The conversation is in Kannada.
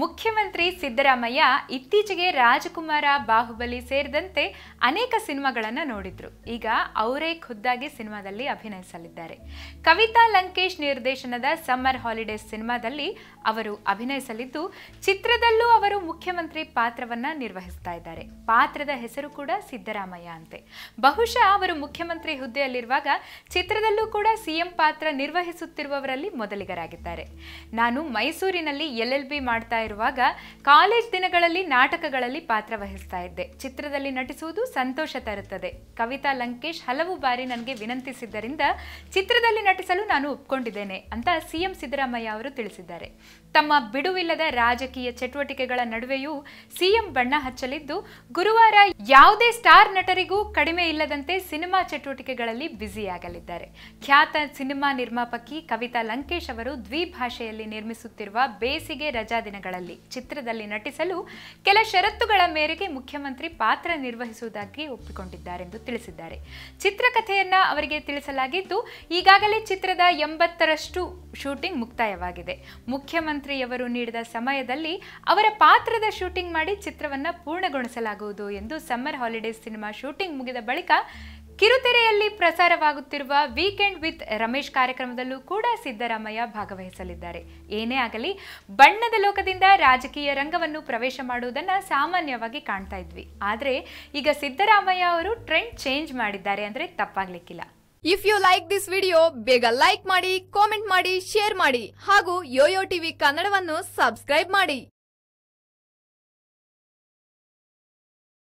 ಮುಖ್ಯಮಂತ್ರಿ ಸಿದ್ದರಾಮಯ್ಯ ಇತ್ತೀಚೆಗೆ ರಾಜಕುಮಾರ ಬಾಹುಬಲಿ ಸೇರಿದಂತೆ ಅನೇಕ ಸಿನಿಮಾಗಳನ್ನು ನೋಡಿದ್ರು. ಈಗ ಅವರೇ ಖುದ್ದಾಗಿ ಸಿನಿಮಾದಲ್ಲಿ ಅಭಿನಯಿಸಲಿದ್ದಾರೆ. ಕವಿತಾ ಲಂಕೇಶ್ ನಿರ್ದೇಶನದ ಸಮ್ಮರ್ ಹಾಲಿಡೇಸ್ ಸಿನಿಮಾದಲ್ಲಿ ಅವರು ಅಭಿನಯಿಸಲಿದ್ದು, ಚಿತ್ರದಲ್ಲೂ ಅವರು ಮುಖ್ಯಮಂತ್ರಿ ಪಾತ್ರವನ್ನ ನಿರ್ವಹಿಸ್ತಾ ಇದ್ದಾರೆ. ಪಾತ್ರದ ಹೆಸರು ಕೂಡ ಸಿದ್ದರಾಮಯ್ಯ ಅಂತೆ. ಬಹುಶಃ ಅವರು ಮುಖ್ಯಮಂತ್ರಿ ಹುದ್ದೆಯಲ್ಲಿರುವಾಗ ಚಿತ್ರದಲ್ಲೂ ಕೂಡ ಸಿಎಂ ಪಾತ್ರ ನಿರ್ವಹಿಸುತ್ತಿರುವವರಲ್ಲಿ ಮೊದಲಿಗರಾಗಿದ್ದಾರೆ. ನಾನು ಮೈಸೂರಿನಲ್ಲಿ ಎಲ್ ಎಲ್ ಬಿ ಮಾಡ್ತಾ ಇರುವಾಗ ಕಾಲೇಜ್ ದಿನಗಳಲ್ಲಿ ನಾಟಕಗಳಲ್ಲಿ ಪಾತ್ರ ವಹಿಸ್ತಾ ಇದ್ದೆ. ಚಿತ್ರದಲ್ಲಿ ನಟಿಸುವುದು ಸಂತೋಷ ತರುತ್ತದೆ. ಕವಿತಾ ಲಂಕೇಶ್ ಹಲವು ಬಾರಿ ನನಗೆ ವಿನಂತಿಸಿದ್ದರಿಂದ ಚಿತ್ರದಲ್ಲಿ ನಟಿಸಲು ನಾನು ಒಪ್ಕೊಂಡಿದ್ದೇನೆ ಅಂತ ಸಿಎಂ ಸಿದ್ದರಾಮಯ್ಯ ಅವರು ತಿಳಿಸಿದ್ದಾರೆ. ತಮ್ಮ ಬಿಡುವಿಲ್ಲದ ರಾಜಕೀಯ ಚಟುವಟಿಕೆಗಳ ನಡುವೆಯೂ ಸಿಎಂ ಬಣ್ಣ ಹಚ್ಚಲಿದ್ದು, ಗುರುವಾರ ಯಾವುದೇ ಸ್ಟಾರ್ ನಟರಿಗೂ ಕಡಿಮೆ ಇಲ್ಲದಂತೆ ಸಿನಿಮಾ ಚಟುವಟಿಕೆಗಳಲ್ಲಿ ಬ್ಯುಸಿಯಾಗಲಿದ್ದಾರೆ. ಖ್ಯಾತ ಸಿನಿಮಾ ನಿರ್ಮಾಪಕಿ ಕವಿತಾ ಲಂಕೇಶ್ ಅವರು ದ್ವಿಭಾಷೆಯಲ್ಲಿ ನಿರ್ಮಿಸುತ್ತಿರುವ ಬೇಸಿಗೆ ರಜಾ ದಿನಗಳಲ್ಲಿ ಚಿತ್ರದಲ್ಲಿ ನಟಿಸಲು ಕೆಲ ಷರತ್ತುಗಳ ಮೇರೆಗೆ ಮುಖ್ಯಮಂತ್ರಿ ಪಾತ್ರ ನಿರ್ವಹಿಸುವುದಾಗಿ ಒಪ್ಪಿಕೊಂಡಿದ್ದಾರೆಂದು ತಿಳಿಸಿದ್ದಾರೆ. ಚಿತ್ರಕಥೆಯನ್ನ ಅವರಿಗೆ ತಿಳಿಸಲಾಗಿದ್ದು, ಈಗಾಗಲೇ ಚಿತ್ರದ ಎಂಬತ್ತರಷ್ಟು ಶೂಟಿಂಗ್ ಮುಕ್ತಾಯವಾಗಿದೆ. ಮುಖ್ಯಮಂತ್ರಿಯವರು ನೀಡಿದ ಸಮಯದಲ್ಲಿ ಅವರ ಪಾತ್ರದ ಶೂಟಿಂಗ್ ಮಾಡಿ ಚಿತ್ರವನ್ನ ಪೂರ್ಣಗೊಳಿಸಲಾಗುವುದು ಎಂದು ಸಮ್ಮರ್ ಹಾಲಿಡೇಸ್ ಸಿನಿಮಾ ಶೂಟಿಂಗ್ ಮುಗಿದ ಬಳಿಕ ಕಿರುತೆರೆಯಲ್ಲಿ ಪ್ರಸಾರವಾಗುತ್ತಿರುವ ವೀಕೆಂಡ್ ವಿತ್ ರಮೇಶ್ ಕಾರ್ಯಕ್ರಮದಲ್ಲೂ ಕೂಡ ಸಿದ್ದರಾಮಯ್ಯ ಭಾಗವಹಿಸಲಿದ್ದಾರೆ. ಏನೇ ಆಗಲಿ, ಬಣ್ಣದ ಲೋಕದಿಂದ ರಾಜಕೀಯ ರಂಗವನ್ನು ಪ್ರವೇಶ ಮಾಡುವುದನ್ನು ಸಾಮಾನ್ಯವಾಗಿ ಕಾಣ್ತಾ ಇದ್ವಿ. ಆದರೆ ಈಗ ಸಿದ್ದರಾಮಯ್ಯ ಅವರು ಟ್ರೆಂಡ್ ಚೇಂಜ್ ಮಾಡಿದ್ದಾರೆ ಅಂದ್ರೆ ತಪ್ಪಾಗ್ಲಿಕ್ಕಿಲ್ಲ. If you like this video ಬೇಗ ಲೈಕ್ ಮಾಡಿ ಕಾಮೆಂಟ್ ಮಾಡಿ ಶೇರ್ ಮಾಡಿ ಹಾಗೂ ಯೋಯೋ ಟಿವಿ ಕನ್ನಡವನ್ನು ಸಬ್ಸ್ಕ್ರೈಬ್ ಮಾಡಿ.